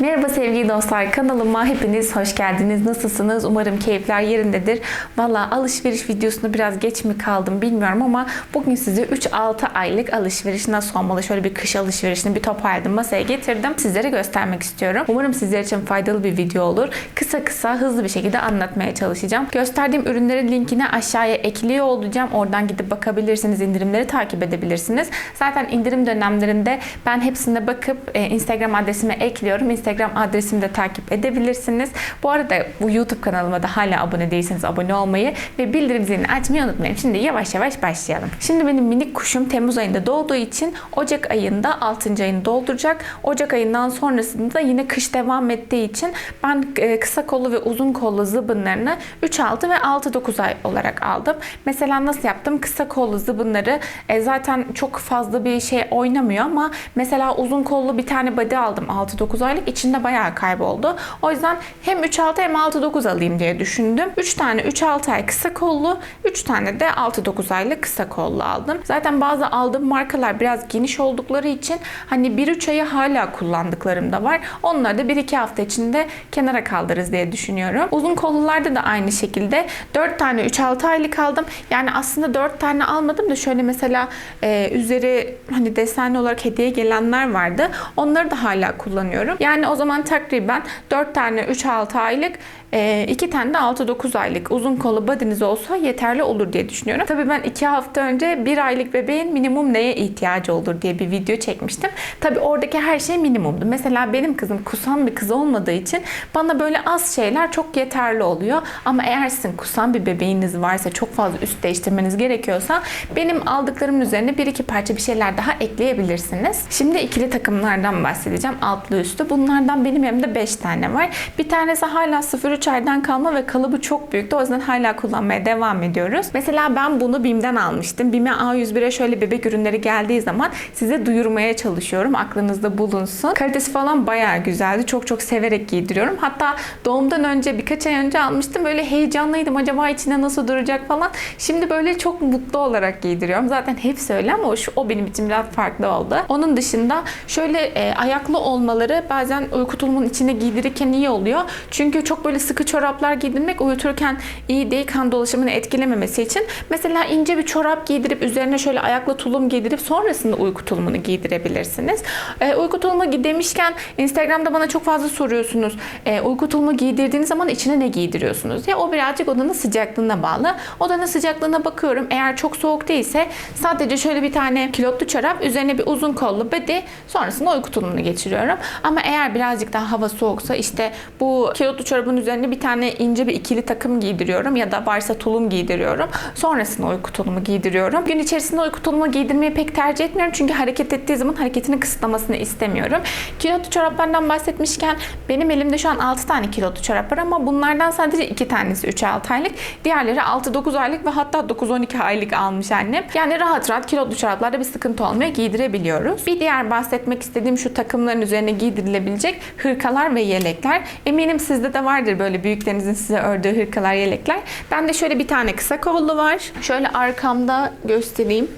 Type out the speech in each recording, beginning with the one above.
Merhaba sevgili dostlar kanalıma hepiniz hoş geldiniz. Nasılsınız? Umarım keyifler yerindedir. Valla alışveriş videosunu biraz geç mi kaldım bilmiyorum ama bugün size 3-6 aylık alışveriş nasıl olmalı şöyle bir kış alışverişini bir toparladım masaya getirdim. Sizlere göstermek istiyorum. Umarım sizler için faydalı bir video olur. Kısa kısa hızlı bir şekilde anlatmaya çalışacağım. Gösterdiğim ürünlerin linkini aşağıya ekliyor olacağım. Oradan gidip bakabilirsiniz. indirimleri takip edebilirsiniz. Zaten indirim dönemlerinde ben hepsine bakıp e, Instagram adresime ekliyorum. Adresimi de takip edebilirsiniz. Bu arada bu YouTube kanalıma da hala abone değilseniz abone olmayı ve bildirim zilini açmayı unutmayın. Şimdi yavaş yavaş başlayalım. Şimdi benim minik kuşum Temmuz ayında doğduğu için Ocak ayında 6. ayını dolduracak. Ocak ayından sonrasında yine kış devam ettiği için ben e, kısa kollu ve uzun kollu zıbınlarını 3-6 ve 6-9 ay olarak aldım. Mesela nasıl yaptım? Kısa kollu zıbınları e, zaten çok fazla bir şey oynamıyor ama mesela uzun kollu bir tane body aldım 6-9 aylık. İçinde bayağı kayboldu. O yüzden hem 3-6 hem 6-9 alayım diye düşündüm. 3 tane 3-6 ay kısa kollu, 3 tane de 6-9 aylık kısa kollu aldım. Zaten bazı aldığım markalar biraz geniş oldukları için hani 1-3 ayı hala kullandıklarım da var. Onları da 1-2 hafta içinde kenara kaldırırız diye düşünüyorum. Uzun kollularda da aynı şekilde 4 tane 3-6 aylık aldım. Yani aslında 4 tane almadım da şöyle mesela e, üzeri hani desenli olarak hediye gelenler vardı. Onları da hala kullanıyorum. Yani o zaman takriben 4 tane 3-6 aylık 2 tane de 6-9 aylık uzun kollu badiniz olsa yeterli olur diye düşünüyorum. Tabii ben 2 hafta önce 1 aylık bebeğin minimum neye ihtiyacı olur diye bir video çekmiştim. Tabii oradaki her şey minimumdu. Mesela benim kızım kusan bir kız olmadığı için bana böyle az şeyler çok yeterli oluyor. Ama eğer sizin kusan bir bebeğiniz varsa çok fazla üst değiştirmeniz gerekiyorsa benim aldıklarımın üzerine bir iki parça bir şeyler daha ekleyebilirsiniz. Şimdi ikili takımlardan bahsedeceğim. Altlı üstü. Bunlardan benim elimde 5 tane var. Bir tanesi hala 0-3 aydan kalma ve kalıbı çok büyüktü. O yüzden hala kullanmaya devam ediyoruz. Mesela ben bunu BİM'den almıştım. BİM'e A101'e şöyle bebek ürünleri geldiği zaman size duyurmaya çalışıyorum. Aklınızda bulunsun. Kalitesi falan bayağı güzeldi. Çok çok severek giydiriyorum. Hatta doğumdan önce birkaç ay önce almıştım. Böyle heyecanlıydım. Acaba içinde nasıl duracak falan. Şimdi böyle çok mutlu olarak giydiriyorum. Zaten hepsi öyle ama şu, o benim için biraz farklı oldu. Onun dışında şöyle e, ayaklı olmaları bazen uyku tulumunun içine giydirirken iyi oluyor. Çünkü çok böyle sıkı çoraplar giydirmek uyuturken iyi değil kan dolaşımını etkilememesi için. Mesela ince bir çorap giydirip üzerine şöyle ayaklı tulum giydirip sonrasında uyku tulumunu giydirebilirsiniz. E, uyku tulumu demişken Instagram'da bana çok fazla soruyorsunuz. E, uyku tulumu giydirdiğiniz zaman içine ne giydiriyorsunuz? Ya o birazcık odanın sıcaklığına bağlı. Odanın sıcaklığına bakıyorum. Eğer çok soğuk değilse sadece şöyle bir tane kilotlu çorap üzerine bir uzun kollu body sonrasında uyku tulumunu geçiriyorum. Ama eğer birazcık daha hava soğuksa işte bu kilotlu çorabın üzerine bir tane ince bir ikili takım giydiriyorum ya da varsa tulum giydiriyorum. Sonrasında uyku tulumu giydiriyorum. Gün içerisinde uyku tulumu giydirmeyi pek tercih etmiyorum çünkü hareket ettiği zaman hareketini kısıtlamasını istemiyorum. Kilotlu çoraplardan bahsetmişken benim elimde şu an 6 tane kilotlu çorap var ama bunlardan sadece 2 tanesi 3-6 aylık. Diğerleri 6-9 aylık ve hatta 9-12 aylık almış annem. Yani rahat rahat kilotlu çoraplarda bir sıkıntı olmuyor. Giydirebiliyoruz. Bir diğer bahsetmek istediğim şu takımların üzerine giydirilebilecek hırkalar ve yelekler. Eminim sizde de vardır böyle büyüklerinizin size ördüğü hırkalar, yelekler. Ben de şöyle bir tane kısa kollu var. Şöyle arkamda göstereyim.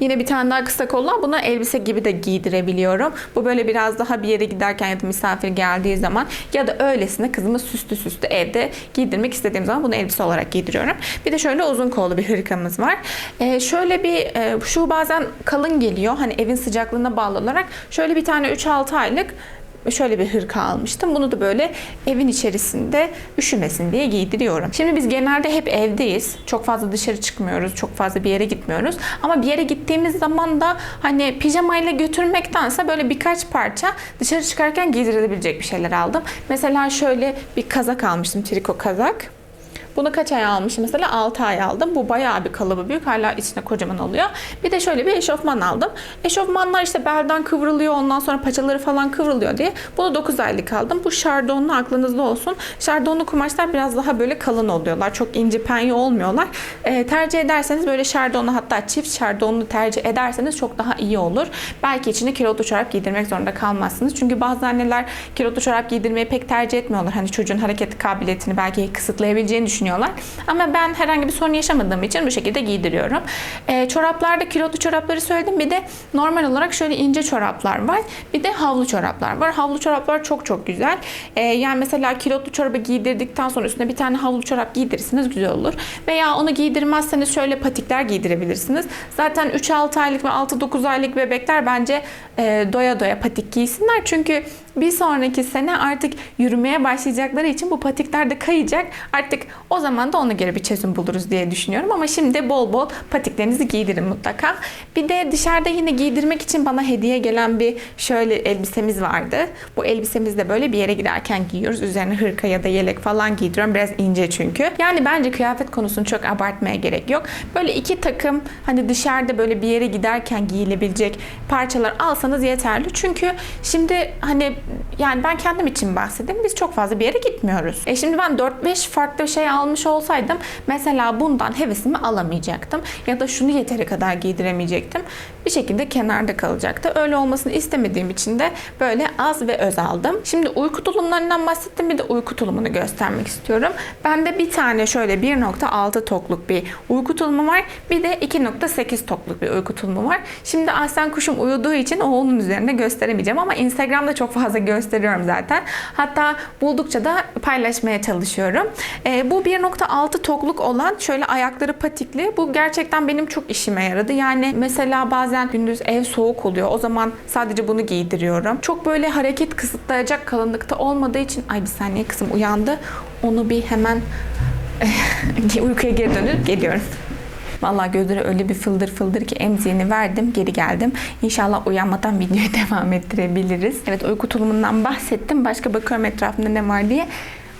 Yine bir tane daha kısa kollu. Buna elbise gibi de giydirebiliyorum. Bu böyle biraz daha bir yere giderken ya da misafir geldiği zaman ya da öylesine kızımı süslü süslü evde giydirmek istediğim zaman bunu elbise olarak giydiriyorum. Bir de şöyle uzun kollu bir hırkamız var. Ee, şöyle bir e, şu bazen kalın geliyor. Hani evin sıcaklığına bağlı olarak şöyle bir tane 3-6 aylık şöyle bir hırka almıştım. Bunu da böyle evin içerisinde üşümesin diye giydiriyorum. Şimdi biz genelde hep evdeyiz. Çok fazla dışarı çıkmıyoruz. Çok fazla bir yere gitmiyoruz. Ama bir yere gittiğimiz zaman da hani pijamayla götürmektense böyle birkaç parça dışarı çıkarken giydirilebilecek bir şeyler aldım. Mesela şöyle bir kazak almıştım. Triko kazak. Bunu kaç ay almışım? Mesela 6 ay aldım. Bu bayağı bir kalıbı büyük. Hala içine kocaman oluyor. Bir de şöyle bir eşofman aldım. Eşofmanlar işte belden kıvrılıyor. Ondan sonra paçaları falan kıvrılıyor diye. Bunu 9 aylık aldım. Bu şardonlu aklınızda olsun. Şardonlu kumaşlar biraz daha böyle kalın oluyorlar. Çok ince penye olmuyorlar. E, tercih ederseniz böyle şardonlu hatta çift şardonlu tercih ederseniz çok daha iyi olur. Belki içine kilotlu çorap giydirmek zorunda kalmazsınız. Çünkü bazı anneler kilotlu çorap giydirmeyi pek tercih etmiyorlar. Hani çocuğun hareket kabiliyetini belki kısıtlayabileceğini düşünüyorlar düşünüyorlar. Ama ben herhangi bir sorun yaşamadığım için bu şekilde giydiriyorum. Ee, çoraplarda kilotlu çorapları söyledim. Bir de normal olarak şöyle ince çoraplar var. Bir de havlu çoraplar var. Havlu çoraplar çok çok güzel. Ee, yani mesela kilotlu çorabı giydirdikten sonra üstüne bir tane havlu çorap giydirirsiniz güzel olur. Veya onu giydirmezseniz şöyle patikler giydirebilirsiniz. Zaten 3-6 aylık ve 6-9 aylık bebekler bence e, doya doya patik giysinler. Çünkü bir sonraki sene artık yürümeye başlayacakları için bu patikler de kayacak. Artık o zaman da ona göre bir çözüm buluruz diye düşünüyorum. Ama şimdi bol bol patiklerinizi giydirin mutlaka. Bir de dışarıda yine giydirmek için bana hediye gelen bir şöyle elbisemiz vardı. Bu elbisemiz de böyle bir yere giderken giyiyoruz. Üzerine hırka ya da yelek falan giydiriyorum. Biraz ince çünkü. Yani bence kıyafet konusunu çok abartmaya gerek yok. Böyle iki takım hani dışarıda böyle bir yere giderken giyilebilecek parçalar alsanız yeterli. Çünkü şimdi hani yani ben kendim için bahsedeyim. Biz çok fazla bir yere gitmiyoruz. E şimdi ben 4-5 farklı şey almış olsaydım mesela bundan hevesimi alamayacaktım. Ya da şunu yeteri kadar giydiremeyecektim. Bir şekilde kenarda kalacaktı. Öyle olmasını istemediğim için de böyle az ve öz aldım. Şimdi uyku tulumlarından bahsettim. Bir de uyku tulumunu göstermek istiyorum. Bende bir tane şöyle 1.6 tokluk bir uyku tulumu var. Bir de 2.8 tokluk bir uyku tulumu var. Şimdi Aslan kuşum uyuduğu için o onun üzerinde gösteremeyeceğim ama Instagram'da çok fazla gösteriyorum zaten. Hatta buldukça da paylaşmaya çalışıyorum. Ee, bu 1.6 tokluk olan şöyle ayakları patikli. Bu gerçekten benim çok işime yaradı. Yani mesela bazen gündüz ev soğuk oluyor. O zaman sadece bunu giydiriyorum. Çok böyle hareket kısıtlayacak kalınlıkta olmadığı için ay bir saniye kızım uyandı. Onu bir hemen uykuya geri dönüp geliyorum. Vallahi gözleri öyle bir fıldır fıldır ki emziğini verdim, geri geldim. İnşallah uyanmadan videoyu devam ettirebiliriz. Evet uyku tulumundan bahsettim. Başka bakıyorum etrafında ne var diye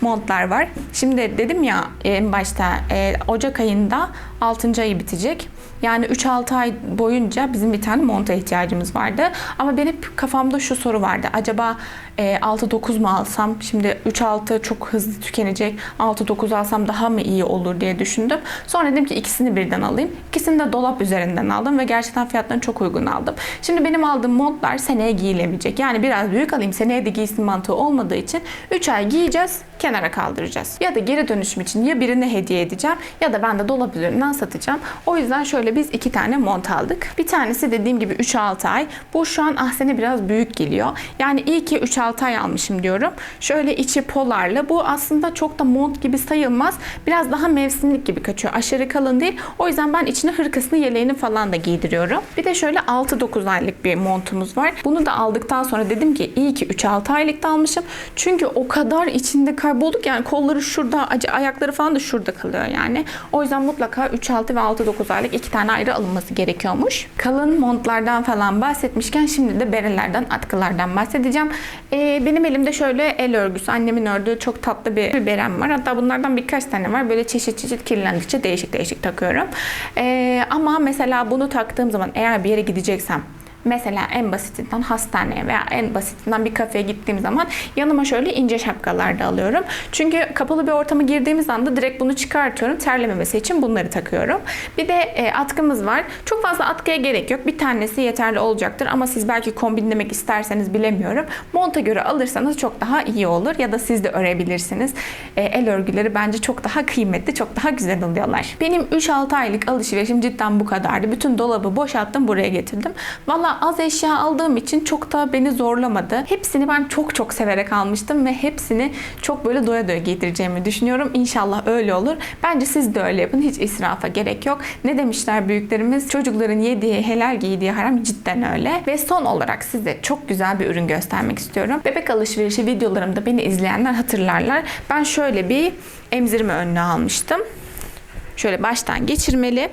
montlar var. Şimdi dedim ya en başta e, Ocak ayında 6. ayı bitecek. Yani 3-6 ay boyunca bizim bir tane monta ihtiyacımız vardı. Ama benim kafamda şu soru vardı. Acaba e, 6-9 mu alsam? Şimdi 3-6 çok hızlı tükenecek. 6-9 alsam daha mı iyi olur diye düşündüm. Sonra dedim ki ikisini birden alayım. İkisini de dolap üzerinden aldım ve gerçekten fiyatlarını çok uygun aldım. Şimdi benim aldığım montlar seneye giyilebilecek. Yani biraz büyük alayım. Seneye de giysin mantığı olmadığı için 3 ay giyeceğiz, kenara kaldıracağız. Ya da geri dönüşüm için ya birine hediye edeceğim ya da ben de dolap üzerinden satacağım. O yüzden şöyle biz iki tane mont aldık. Bir tanesi dediğim gibi 3-6 ay. Bu şu an Ahsen'e biraz büyük geliyor. Yani iyi ki 3-6 ay almışım diyorum. Şöyle içi polarlı. Bu aslında çok da mont gibi sayılmaz. Biraz daha mevsimlik gibi kaçıyor. Aşırı kalın değil. O yüzden ben içine hırkasını, yeleğini falan da giydiriyorum. Bir de şöyle 6-9 aylık bir montumuz var. Bunu da aldıktan sonra dedim ki iyi ki 3-6 aylıkta almışım. Çünkü o kadar içinde kaybolduk. Yani kolları şurada, ayakları falan da şurada kalıyor yani. O yüzden mutlaka 3-6 ve 6-9 aylık iki tane ayrı alınması gerekiyormuş. Kalın montlardan falan bahsetmişken şimdi de berelerden, atkılardan bahsedeceğim. Ee, benim elimde şöyle el örgüsü, annemin ördüğü çok tatlı bir berem var. Hatta bunlardan birkaç tane var. Böyle çeşit çeşit kirlendikçe değişik değişik takıyorum. Ee, ama mesela bunu taktığım zaman eğer bir yere gideceksem Mesela en basitinden hastaneye veya en basitinden bir kafeye gittiğim zaman yanıma şöyle ince şapkalar da alıyorum. Çünkü kapalı bir ortama girdiğimiz anda direkt bunu çıkartıyorum. Terlememesi için bunları takıyorum. Bir de e, atkımız var. Çok fazla atkıya gerek yok. Bir tanesi yeterli olacaktır ama siz belki kombinlemek isterseniz bilemiyorum. Monta göre alırsanız çok daha iyi olur ya da siz de örebilirsiniz. E, el örgüleri bence çok daha kıymetli, çok daha güzel oluyorlar. Benim 3-6 aylık alışverişim cidden bu kadardı. Bütün dolabı boşalttım, buraya getirdim. Valla az eşya aldığım için çok da beni zorlamadı. Hepsini ben çok çok severek almıştım ve hepsini çok böyle doya doya giydireceğimi düşünüyorum. İnşallah öyle olur. Bence siz de öyle yapın. Hiç israfa gerek yok. Ne demişler büyüklerimiz? Çocukların yediği, helal giydiği haram cidden öyle. Ve son olarak size çok güzel bir ürün göstermek istiyorum. Bebek alışverişi videolarımda beni izleyenler hatırlarlar. Ben şöyle bir emzirme önlüğü almıştım. Şöyle baştan geçirmeli.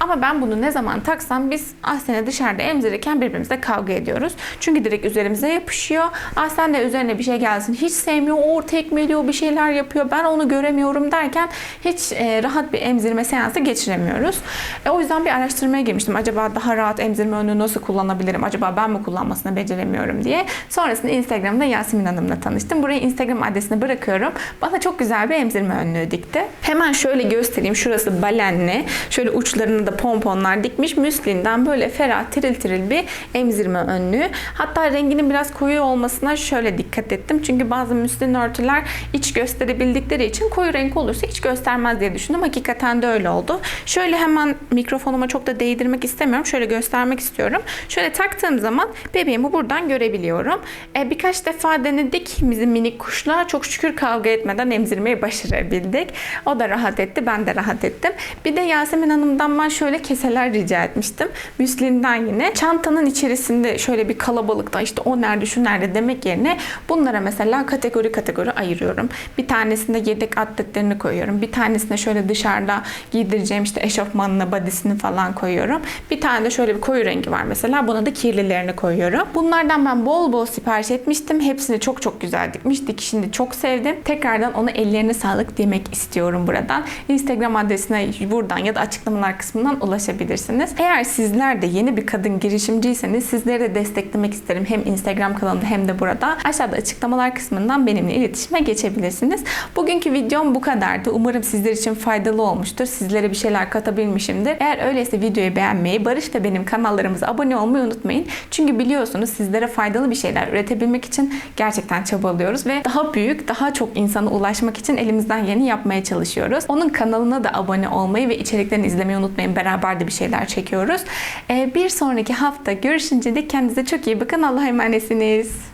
Ama ben bunu ne zaman taksam biz Ahsen'e dışarıda emzirirken birbirimizle kavga ediyoruz. Çünkü direkt üzerimize yapışıyor. Ahsen de üzerine bir şey gelsin hiç sevmiyor. O orta ekmeliyor bir şeyler yapıyor. Ben onu göremiyorum derken hiç e, rahat bir emzirme seansı geçiremiyoruz. E, o yüzden bir araştırmaya girmiştim. Acaba daha rahat emzirme önlüğü nasıl kullanabilirim? Acaba ben mi kullanmasını beceremiyorum diye. Sonrasında Instagram'da Yasemin Hanım'la tanıştım. Buraya Instagram adresini bırakıyorum. Bana çok güzel bir emzirme önlüğü dikti. Hemen şöyle göstereyim. Şurası balenli. Şöyle uçlarını da pomponlar dikmiş. Müslinden böyle ferah tiril tiril bir emzirme önlüğü. Hatta renginin biraz koyu olmasına şöyle dikkat ettim. Çünkü bazı müslin örtüler iç gösterebildikleri için koyu renk olursa hiç göstermez diye düşündüm. Hakikaten de öyle oldu. Şöyle hemen mikrofonuma çok da değdirmek istemiyorum. Şöyle göstermek istiyorum. Şöyle taktığım zaman bebeğimi buradan görebiliyorum. E, birkaç defa denedik bizim minik kuşla. Çok şükür kavga etmeden emzirmeyi başarabildik. O da rahat etti. Ben de rahat ettim. Bir de Yasemin Hanım'dan ben şöyle keseler rica etmiştim. Müslinden yine. Çantanın içerisinde şöyle bir kalabalıkta işte o nerede şu nerede demek yerine bunlara mesela kategori kategori ayırıyorum. Bir tanesinde yedek atletlerini koyuyorum. Bir tanesinde şöyle dışarıda giydireceğim işte eşofmanını, badisini falan koyuyorum. Bir tane de şöyle bir koyu rengi var mesela. Buna da kirlilerini koyuyorum. Bunlardan ben bol bol sipariş etmiştim. Hepsini çok çok güzel dikmiş. Dikişini çok sevdim. Tekrardan ona ellerine sağlık demek istiyorum buradan. Instagram adresine buradan ya da açıklamalar kısmından ulaşabilirsiniz. Eğer sizler de yeni bir kadın girişimciyseniz sizleri de desteklemek isterim. Hem Instagram kanalında hem de burada. Aşağıda açıklamalar kısmından benimle iletişime geçebilirsiniz. Bugünkü videom bu kadardı. Umarım sizler için faydalı olmuştur. Sizlere bir şeyler katabilmişimdir. Eğer öyleyse videoyu beğenmeyi, Barış ve benim kanallarımıza abone olmayı unutmayın. Çünkü biliyorsunuz sizlere faydalı bir şeyler üretebilmek için gerçekten çabalıyoruz ve daha büyük, daha çok insana ulaşmak için elimizden geleni yapmaya çalışıyoruz. Onun kanalına da abone olmayı ve içeriklerini izlemeyi unutmayın. Beraber de bir şeyler çekiyoruz. Ee, bir sonraki hafta görüşünce de kendinize çok iyi bakın. Allah'a emanetsiniz.